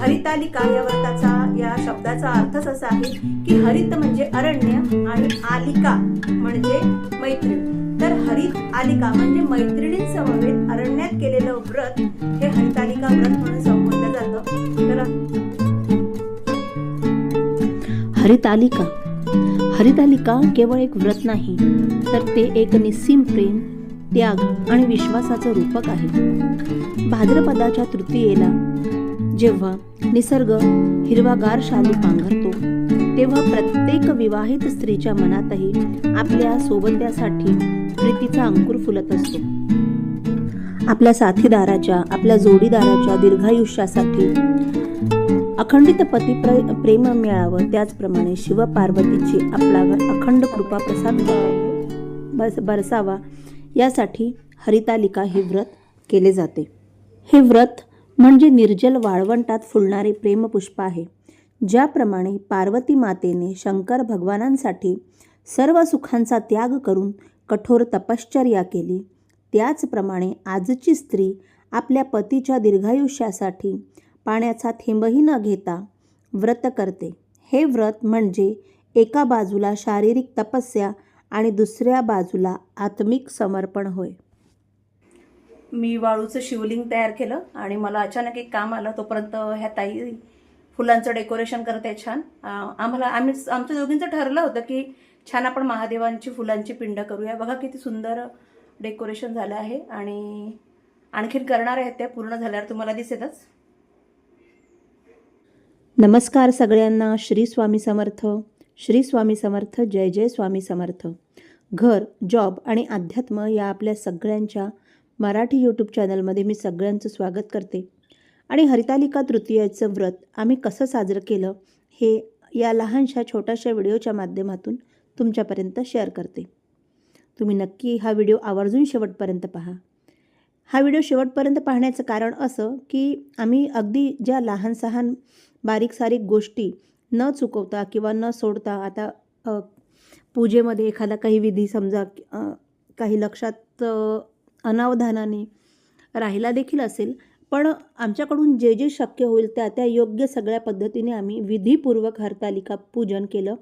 हरितालिका या व्रताचा शब्दाचा अर्थच असा आहे की हरित म्हणजे अरण्य आणि आलिका म्हणजे मैत्रीण. तर हरित आलिका म्हणजे मैत्रिणींसमवेत अरण्यात केलेलं व्रत हे हरितालिका व्रत म्हणून संबोधलं जातं. हरितालिका. हरितालिका केवळ एक व्रत नाही तर ते एक निस्सीम प्रेम त्याग आणि विश्वासाचं रूपक आहे. भाद्रपदाच्या तृतीयेला जेव्हा निसर्ग हिरवागार शालू पांघरतो तेव्हा प्रत्येक विवाहित स्त्रीच्या मनातही आपल्या सोबत्यासाठी प्रीतीचा अंकुर फुलत असतो. आपल्या साथीदाराच्या आपल्या जोडीदाराच्या दीर्घायुष्यासाठी अखंडित पती प्रेम मिळावं त्याचप्रमाणे शिवपार्वतीची आपल्यावर अखंड कृपा प्रसाद बस बरसावा यासाठी हरितालिका हे व्रत केले जाते. हे व्रत म्हणजे निर्जल वाळवंटात फुलणारे प्रेमपुष्प आहे. ज्याप्रमाणे पार्वती मातेने शंकर भगवानांसाठी सर्व सुखांचा त्याग करून कठोर तपश्चर्या केली त्याचप्रमाणे आजची स्त्री आपल्या पतीच्या दीर्घायुष्यासाठी पाण्याचा थेंबही न घेता व्रत करते. हे व्रत म्हणजे एका बाजूला शारीरिक तपस्या आणि दुसऱ्या बाजूला आत्मिक समर्पण होय. मी वाळूचं शिवलिंग तयार केलं आणि मला अचानक एक काम आलं. तोपर्यंत ह्या ताई फुलांचं डेकोरेशन करत आहे छान. आम्हाला आम्ही आमच्या दोघींचं ठरलं होतं की छान आपण महादेवांची फुलांची पिंड करूया. बघा किती सुंदर डेकोरेशन झालं आहे आणि आणखीन करणार आहेत त्या पूर्ण झाल्यावर तुम्हाला दिसेलच. नमस्कार सगळ्यांना श्री स्वामी समर्थ. श्री स्वामी समर्थ जय जय स्वामी समर्थ. घर जॉब आणि अध्यात्म या आपल्या सगळ्यांच्या मराठी यूट्यूब चॅनलमध्ये मी सगळ्यांचं स्वागत करते. आणि हरितालिका तृतीयाचं व्रत आम्ही कसं साजरं केलं हे या लहानशा छोट्याशा व्हिडिओच्या माध्यमातून तुमच्यापर्यंत शेअर करते. तुम्ही नक्की हा व्हिडिओ आवर्जून शेवटपर्यंत पहा. हा व्हिडिओ शेवटपर्यंत पाहण्याचं कारण असं की आम्ही अगदी ज्या लहान सहान बारीक सारीक गोष्टी न चुकवता किंवा न सोडता आता पूजेमध्ये एखादा काही विधी समजा काही लक्षात अनावधानाने राहिला देखील असेल. पण आमच्याकडून जे जे शक्य होईल त्या त्या योग्य सगळ्या पद्धतीने आम्ही विधीपूर्वक हरतालिका पूजन केलं.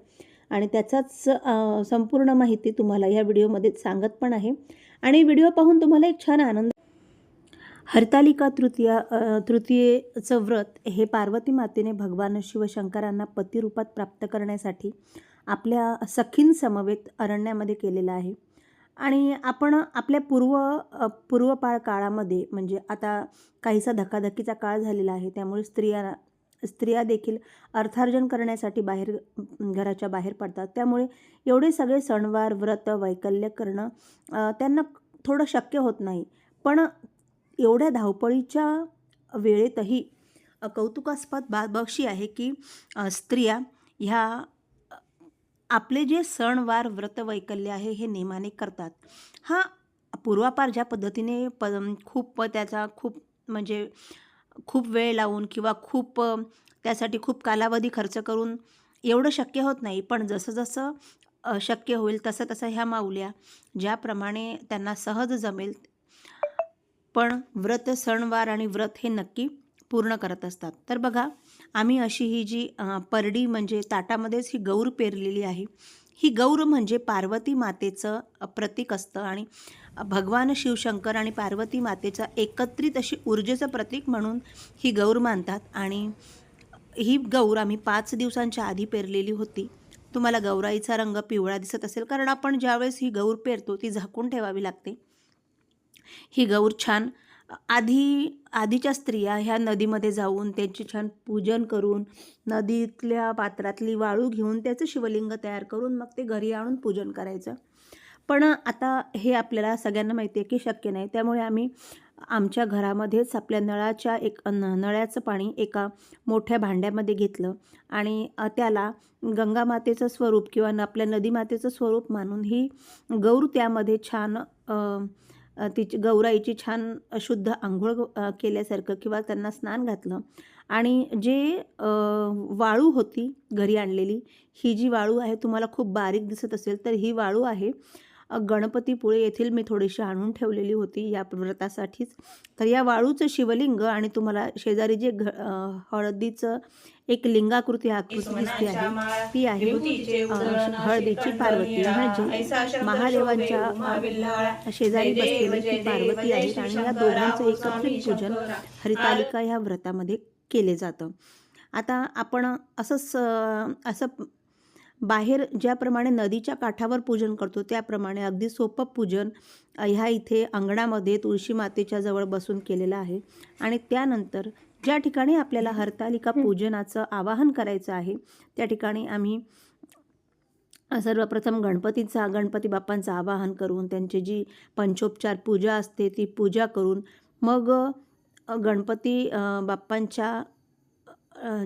आणि त्याचाच संपूर्ण माहिती तुम्हाला या व्हिडिओमध्ये सांगत पण आहे. आणि व्हिडिओ पाहून तुम्हाला एक छान आनंद हरतालिका तृतीया तृतीयेचं व्रत हे पार्वती मातेने भगवान शिवशंकरांना पतिरूपात प्राप्त करण्यासाठी आपल्या सखींसमवेत अरण्यामध्ये केलेलं आहे. आणि आपण आपल्या पूर्व पूर्वपाळ काळामध्ये म्हणजे आता काहीसा धकाधकीचा काळ झालेला आहे त्यामुळे स्त्रिया स्त्रिया देखील अर्थार्जन करण्यासाठी बाहेर घराच्या बाहेर पडतात. त्यामुळे एवढे सगळे सणवार व्रत वैकल्य करणं त्यांना थोडं शक्य होत नाही. पण एवढ्या धावपळीच्या वेळेतही कौतुकास्पद बाब आहे की स्त्रिया ह्या आपले जे सणवार व्रत वैकल्य आहे हे नेमाने करतात. हा पूर्वापार ज्या पद्धतीने प खूप त्याचा खूप म्हणजे खूप वेळ लावून किंवा खूप त्यासाठी खूप कालावधी खर्च करून एवढं शक्य होत नाही. पण जसं जसं शक्य होईल तसं तसं ह्या माऊल्या ज्याप्रमाणे त्यांना सहज जमेल. पण व्रत सणवार आणि व्रत हे नक्की पूर्ण करत असतात. तर बघा आम्ही अशी ही जी परडी म्हणजे ताटामध्येच ही गौर पेरलेली आहे. ही गौर म्हणजे पार्वती मातेचं प्रतीक असतं आणि भगवान शिवशंकर आणि पार्वती मातेचं एकत्रित अशी ऊर्जेचं प्रतीक म्हणून ही गौर मानतात. आणि ही गौर आम्ही पाच दिवसांच्या आधी पेरलेली होती. तुम्हाला गौराईचा रंग पिवळा दिसत असेल कारण आपण ज्यावेळेस ही गौर पेरतो ती झाकून ठेवावी लागते. ही गौर छान आधी आधीच्या स्त्रिया ह्या नदीमध्ये जाऊन त्यांची छान पूजन करून नदीतल्या पात्रातली वाळू घेऊन त्याचं शिवलिंग तयार करून मग ते घरी आणून पूजन करायचं. पण आता हे आपल्याला सगळ्यांना माहिती आहे की शक्य नाही. त्यामुळे आम्ही आमच्या घरामध्येच आपल्या नळाच्या एक न नळ्याचं पाणी एका मोठ्या भांड्यामध्ये घेतलं आणि त्याला गंगामातेचं स्वरूप किंवा न आपल्या नदीमातेचं स्वरूप मानून ही गौर त्यामध्ये छान तिची गौराईची छान शुद्ध आंघोळ केल्यासारखं किंवा त्यांना स्नान घातलं. आणि जे वाळू होती घरी आणलेली ही जी वाळू आहे तुम्हाला खूप बारीक दिसत असेल तर ही वाळू आहे गणपतीपुळे येथील मी थोडीशी आणून ठेवलेली होती या व्रतासाठीच. तर या वाळूचं शिवलिंग आणि तुम्हाला शेजारी जे घ हळदीचं एक लिंगाकृती आकृती दिसते आहे. ती आहे. हळदीची पार्वती. म्हणजे महादेवांच्या शेजारी बसलेली ती पार्वती आहे. आणि या दोघांचं एकत्रित पूजन हरितालिका ह्या व्रतामध्ये केले जातं. आता आपण असंच असं बाहेर ज्याप्रमाणे नदीच्या काठावर पूजन करतो त्याप्रमाणे अगदी सोपं पूजन ह्या इथे अंगणामध्ये तुळशी मातेच्या जवळ बसून केलेलं आहे. आणि त्यानंतर ज्या ठिकाणी आपल्याला हरतालिका पूजनाचं आवाहन करायचं आहे त्या ठिकाणी आम्ही सर्वप्रथम गणपतीचा गणपती बाप्पांचं आवाहन करून त्यांची जी पंचोपचार पूजा असते ती पूजा करून मग गणपती बाप्पांच्या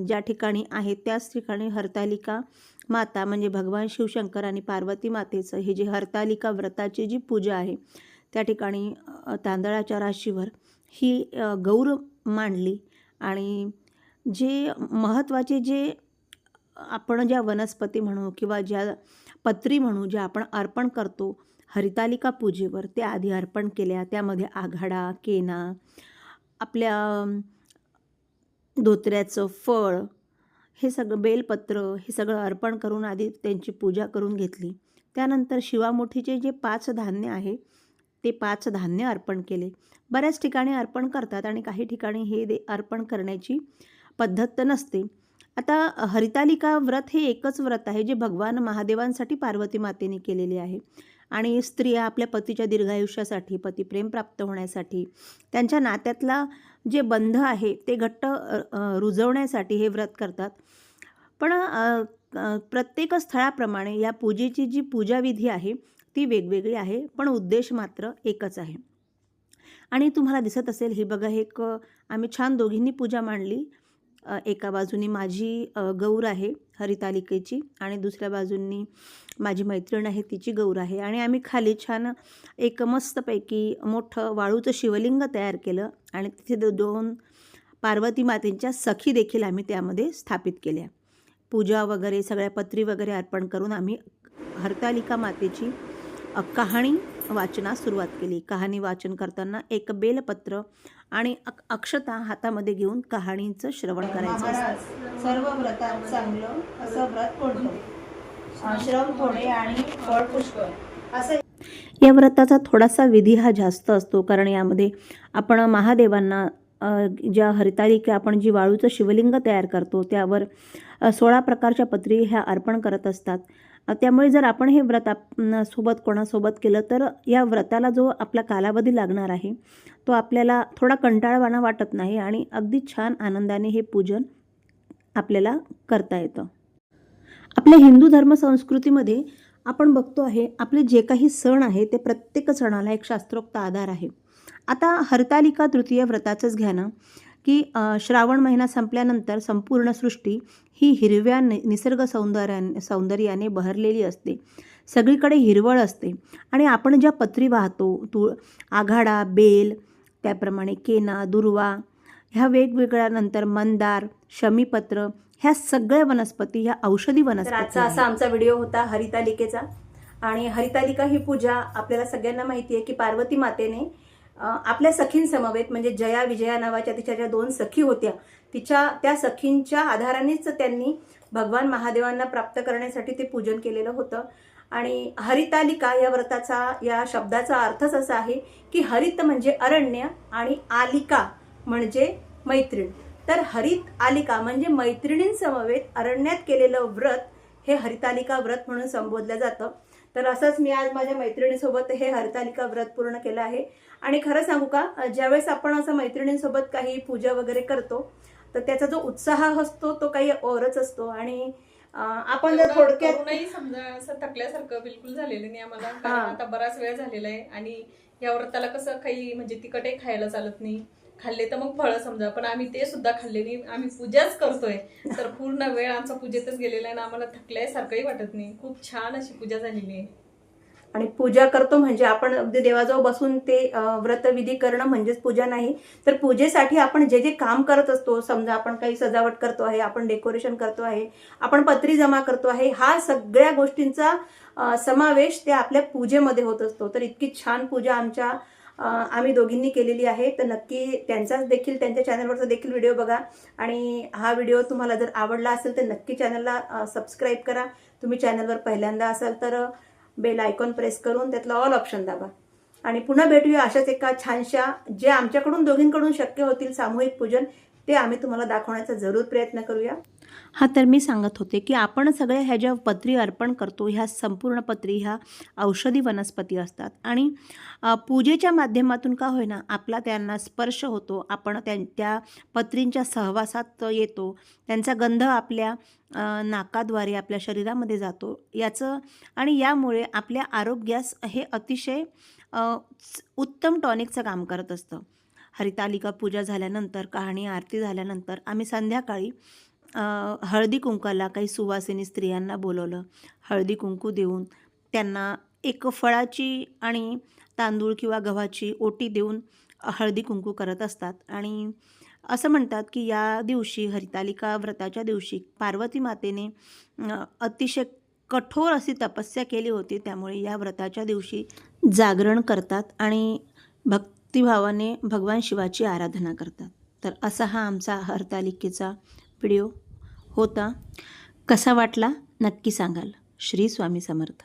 ज्या ठिकाणी आहे त्याच ठिकाणी हरतालिका माता म्हणजे भगवान शिवशंकर आणि पार्वती मातेचं हे जे हरतालिका व्रताची जी पूजा आहे त्या ठिकाणी तांदळाच्या राशीवर ही गौर मांडली. आणि जे महत्त्वाचे जे आपण ज्या वनस्पती म्हणू किंवा ज्या पत्री म्हणू ज्या आपण अर्पण करतो हरितालिका पूजेवर त्या आधी अर्पण केल्या त्यामध्ये आघाडा केना आपल्या धोत्र्याचं फळ हे सगळं बेलपत्र हे सगळं अर्पण करून आधी त्यांची पूजा करून घेतली. त्यानंतर शिवामुठीचे जे पाच धान्य आहे ते पाच धान्य अर्पण केले. बऱ्याच ठिकाणी अर्पण करतात आणि काही ठिकाणी हे दे अर्पण करण्याची पद्धत तर नसते. आता हरितालिका व्रत हे एकच व्रत आहे जे भगवान महादेवांसाठी पार्वती मातेने केलेले आहे. आणि स्त्रिया आपल्या पतीच्या दीर्घायुष्यासाठी पतिप्रेम प्राप्त होण्यासाठी त्यांच्या नात्यातला जे बंध आहे ते घट्ट रुजवण्यासाठी हे व्रत करतात. पण प्रत्येक स्थळाप्रमाणे या पूजेची जी पूजाविधी आहे ती वेगवेगळी आहे पण उद्देश मात्र एकच आहे. आणि तुम्हाला दिसत असेल ही बघा एक आम्ही छान दोघींनी पूजा मांडली. एका बाजूनी माझी गौर आहे हरितालिकेची आणि दुसऱ्या बाजूंनी माझी मैत्रीण आहे तिची गौर आहे. आणि आम्ही खाली छान एक मस्तपैकी मोठं वाळूचं शिवलिंग तयार केलं आणि तिथे दो- दोन पार्वती मातेंच्या सखी देखील आम्ही त्यामध्ये स्थापित केल्या. पूजा वगैरे सगळ्या पत्री वगैरे अर्पण करून आम्ही हरतालिका मातेची कहाणी वाचनास सुरुवात केली. कहाणी वाचन करताना एक बेलपत्र आणि अक अक्षता हातामध्ये घेऊन कहाणीचं श्रवण करायचं सर्व व्रतात चांगलं असं व्रत कोणतं श्रम थोडे आणि फळ पुष्कळ असं या व्रताचा थोडासा विधी हा जास्त असतो कारण यामध्ये आपण महादेवांना ज्या हरितालिका आपण जी वाळूचं शिवलिंग तयार करतो त्यावर सोळा प्रकारच्या पत्री ह्या अर्पण करत असतात. त्यामुळे जर आपण हे व्रत आप सोबत कोणासोबत केलं तर या व्रताला जो आपला कालावधी लागणार आहे तो आपल्याला थोडा कंटाळवाणा वाटत नाही आणि अगदी छान आनंदाने हे पूजन आपल्याला करता येतं. आपल्या हिंदू धर्म संस्कृतीमध्ये आपण बघतो आहे आपले जे काही सण आहे ते प्रत्येक सणाला एक शास्त्रोक्त आधार आहे. आता हरतालिका तृतीय व्रताचंच घ्या ना. की श्रावण महिना संपल्यानंतर संपूर्ण सृष्टी ही हिरव्या नि निसर्ग सौंदर्याने सौंदर्याने बहरलेली असते. सगळीकडे हिरवळ असते. आणि आपण ज्या पत्री वाहतो तुळ आघाडा बेल त्याप्रमाणे केना दुर्वा ह्या वेगवेगळ्या नंतर मंदार शमीपत्र ह्या सगळ्या वनस्पती ह्या औषधी वनस्पती आजचा. असा आमचा व्हिडिओ होता हरितालिकेचा. आणि हरितालिका ही पूजा आपल्याला सगळ्यांना माहिती आहे की पार्वती मातेने आपल्या सखींसमवेत म्हणजे जया विजया नावाच्या तिच्या ज्या दोन सखी होत्या तिच्या त्या सखींच्या आधारानेच त्यांनी भगवान महादेवांना प्राप्त करण्यासाठी ते पूजन केलेलं होतं. आणि हरितालिका या व्रताचा या शब्दाचा अर्थच असा आहे की हरित म्हणजे अरण्य आणि आलिका म्हणजे मैत्रीण. तर हरित आलिका म्हणजे मैत्रिणींसमवेत अरण्यात केलेलं व्रत हे हरितालिका व्रत म्हणून संबोधलं जातं. तर असंच मी आज माझ्या मैत्रिणीसोबत हे हरितालिका व्रत पूर्ण केलं आहे. आणि खरं सांगू का ज्यावेळेस आपण असं मैत्रिणींसोबत काही पूजा वगैरे करतो तर त्याचा जो उत्साह असतो तो काही औरच असतो. आणि आपण जर थोडक्यात करूनही समजा असं थकल्यासारखं बिलकुल झालेलं नाही आम्हाला. कारण. आता बराच वेळ झालेला आहे आणि या व्रताला कसं काही म्हणजे तिखटही खायला चालत नाही. खाल्ले तर मग फळं समजा पण आम्ही ते सुद्धा खाल्ले नाही. आम्ही पूजाच करतोय. तर पूर्ण वेळ आमचा पूजेतच गेलेला आहे ना आम्हाला थकल्यासारखंही वाटत नाही. खूप छान अशी पूजा झालेली आहे. आणि पूजा करतो म्हणजे आपण अगदी देवाजवळ बसून ते व्रतविधी करणं म्हणजेच पूजा नाही. तर पूजेसाठी आपण जे जे काम करत असतो समजा आपण काही सजावट करतो आहे आपण डेकोरेशन करतो आहे आपण पत्री जमा करतो आहे हा सगळ्या गोष्टींचा समावेश ते आपल्या पूजेमध्ये होत असतो. तर इतकी छान पूजा आमच्या आम्ही दोघींनी केलेली आहे. तर नक्की त्यांचाच देखील त्यांच्या चॅनलवरचा देखील व्हिडिओ बघा. आणि हा व्हिडिओ तुम्हाला जर आवडला असेल तर नक्की चॅनलला सबस्क्राईब करा. तुम्ही चॅनलवर पहिल्यांदा असाल तर बेल आयकॉन प्रेस करून त्यातला ऑल ऑप्शन दाबा. आणि पुन्हा भेटूया अशाच एका छानशा जे आमच्याकडून दोघींकडून शक्य होतील सामूहिक पूजन ते आम्ही तुम्हाला दाखवण्याचा जरूर प्रयत्न करूया. हा तर मी सांगत होते की आपण सगळ्या ह्या ज्या पत्री अर्पण करतो ह्या संपूर्ण पत्री ह्या औषधी वनस्पती असतात. आणि पूजेच्या माध्यमातून का होईना आपला त्यांना स्पर्श होतो आपण त्या त्या पत्रींच्या सहवासात येतो त्यांचा गंध आपल्या नाकाद्वारे आपल्या शरीरामध्ये जातो. याचं आणि यामुळे आपल्या आरोग्यास हे अतिशय उत्तम टॉनिकचं काम करत असतं. हरितालिका पूजा झाल्यानंतर कहाणी आरती झाल्यानंतर आम्ही संध्याकाळी हळदी कुंकाला काही सुवासिनी स्त्रियांना बोलवलं. हळदी कुंकू देऊन त्यांना एक फळाची आणि तांदूळ किंवा गव्हाची ओटी देऊन हळदी कुंकू करत असतात. आणि असं म्हणतात की या दिवशी हरितालिका व्रताच्या दिवशी पार्वती मातेने अतिशय कठोर अशी तपस्या केली होती. त्यामुळे या व्रताच्या दिवशी जागरण करतात आणि भक्तिभावाने भगवान शिवाची आराधना करतात. तर असा हा आमचा हरतालिकेचा व्हिडिओ होता. कसा वाटला? नक्की सांगाल. श्री स्वामी समर्थ.